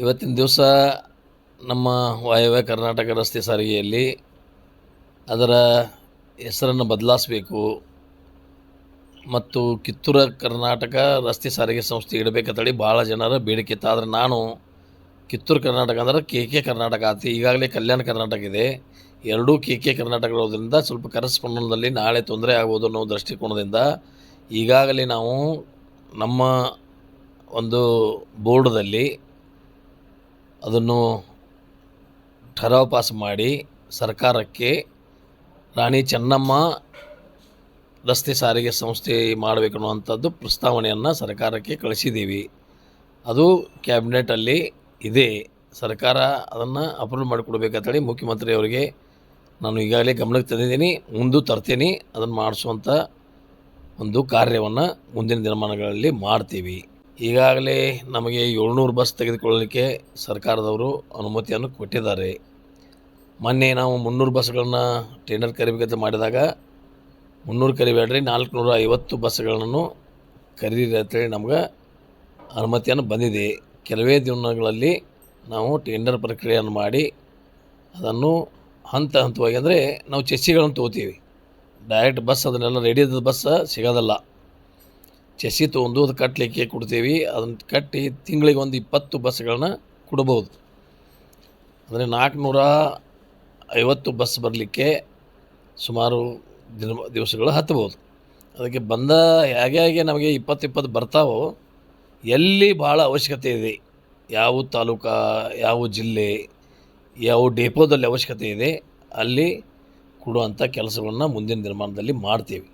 ಇವತ್ತಿನ ದಿವಸ ನಮ್ಮ ವಾಯವ್ಯ ಕರ್ನಾಟಕ ರಸ್ತೆ ಸಾರಿಗೆಯಲ್ಲಿ ಅದರ ಹೆಸರನ್ನು ಬದಲಾಯಿಸಬೇಕು ಮತ್ತು ಕಿತ್ತೂರ ಕರ್ನಾಟಕ ರಸ್ತೆ ಸಾರಿಗೆ ಸಂಸ್ಥೆ ಇಡಬೇಕಂತೇಳಿ ಭಾಳ ಜನರ ಬೇಡಿಕೆ ಇತ್ತು. ಆದರೆ ನಾನು ಕಿತ್ತೂರು ಕರ್ನಾಟಕ ಅಂದ್ರೆ ಕೆ ಕೆ ಕರ್ನಾಟಕ ಆತಿ ಈಗಾಗಲೇ ಕಲ್ಯಾಣ ಕರ್ನಾಟಕ ಇದೆ. ಎರಡೂ ಕೆ ಕೆ ಕರ್ನಾಟಕ ಇರೋದ್ರಿಂದ ಸ್ವಲ್ಪ ಕರೆಸ್ಪಾಂಡಲ್ಲಿ ನಾಳೆ ತೊಂದರೆ ಆಗ್ಬೋದು ಅನ್ನೋ ದೃಷ್ಟಿಕೋನದಿಂದ ಈಗಾಗಲೇ ನಾವು ನಮ್ಮ ಒಂದು ಬೋರ್ಡ್ದಲ್ಲಿ ಅದನ್ನು ಠರಾವ್ ಪಾಸ್ ಮಾಡಿ ಸರ್ಕಾರಕ್ಕೆ, ರಾಣಿ ಚೆನ್ನಮ್ಮ ರಸ್ತೆ ಸಾರಿಗೆ ಸಂಸ್ಥೆ ಮಾಡಬೇಕು ಅನ್ನುವಂಥದ್ದು ಪ್ರಸ್ತಾವನೆಯನ್ನು ಸರ್ಕಾರಕ್ಕೆ ಕಳಿಸಿದ್ದೀವಿ. ಅದು ಕ್ಯಾಬಿನೆಟಲ್ಲಿ ಇದೆ. ಸರ್ಕಾರ ಅದನ್ನು ಅಪ್ರೂವ್ ಮಾಡಿಕೊಡ್ಬೇಕಂತೇಳಿ ಮುಖ್ಯಮಂತ್ರಿಯವರಿಗೆ ನಾನು ಈಗಾಗಲೇ ಗಮನಕ್ಕೆ ತಂದಿದ್ದೀನಿ. ಮುಂದೂ ತರ್ತೀನಿ. ಅದನ್ನು ಮಾಡಿಸುವಂಥ ಒಂದು ಕಾರ್ಯವನ್ನು ಮುಂದಿನ ದಿನಮಾನಗಳಲ್ಲಿ ಮಾಡ್ತೀವಿ. ಈಗಾಗಲೇ ನಮಗೆ ಏಳ್ನೂರು ಬಸ್ ತೆಗೆದುಕೊಳ್ಳಲಿಕ್ಕೆ ಸರ್ಕಾರದವರು ಅನುಮತಿಯನ್ನು ಕೊಟ್ಟಿದ್ದಾರೆ. ಮೊನ್ನೆ ನಾವು ಮುನ್ನೂರು ಬಸ್ಗಳನ್ನು ಟೆಂಡರ್ ಕರಿಬೇಕಂತ ಮಾಡಿದಾಗ ಮುನ್ನೂರು ಕರಿಬೇಡ್ರಿ ನಾಲ್ಕುನೂರ ಐವತ್ತು ಬಸ್ಗಳನ್ನು ಕರೀರಿ ಅಂತೇಳಿ ನಮ್ಗೆ ಅನುಮತಿಯನ್ನು ಬಂದಿದೆ. ಕೆಲವೇ ದಿನಗಳಲ್ಲಿ ನಾವು ಟೆಂಡರ್ ಪ್ರಕ್ರಿಯೆಯನ್ನು ಮಾಡಿ ಅದನ್ನು ಹಂತ ಹಂತವಾಗಿ ಅಂದರೆ ನಾವು ಚೆಸ್ಸಿಗಳನ್ನು ತೊಗೋತೀವಿ. ಡೈರೆಕ್ಟ್ ಬಸ್ ಅದನ್ನೆಲ್ಲ ರೆಡಿ ಇದ್ದ ಬಸ್ ಸಿಗೋದಲ್ಲ. ಚೆಸ್ಸಿ ತೊಗೊಂಡು ಅದು ಕಟ್ಟಲಿಕ್ಕೆ ಕೊಡ್ತೀವಿ. ಅದನ್ನು ಕಟ್ಟಿ ತಿಂಗಳಿಗೆ ಒಂದು ಇಪ್ಪತ್ತು ಬಸ್ಗಳನ್ನ ಕೊಡ್ಬೋದು. ಅಂದರೆ ನಾಲ್ಕುನೂರ ಐವತ್ತು ಬಸ್ ಬರಲಿಕ್ಕೆ ಸುಮಾರು ದಿನ, ದಿವಸಗಳು ಹತ್ಬೋದು. ಅದಕ್ಕೆ ಬಂದ ಹೇಗೆ ಹೇಗೆ ನಮಗೆ ಇಪ್ಪತ್ತು ಇಪ್ಪತ್ತು ಬರ್ತಾವೋ ಎಲ್ಲಿ ಭಾಳ ಅವಶ್ಯಕತೆ ಇದೆ. ಯಾವ ತಾಲೂಕ, ಯಾವ ಜಿಲ್ಲೆ, ಯಾವ ಡೆಪೋದಲ್ಲಿ ಅವಶ್ಯಕತೆ ಇದೆ, ಅಲ್ಲಿ ಕೊಡುವಂಥ ಕೆಲಸಗಳನ್ನ ಮುಂದಿನ ದಿನಮಾನದಲ್ಲಿ ಮಾಡ್ತೀವಿ.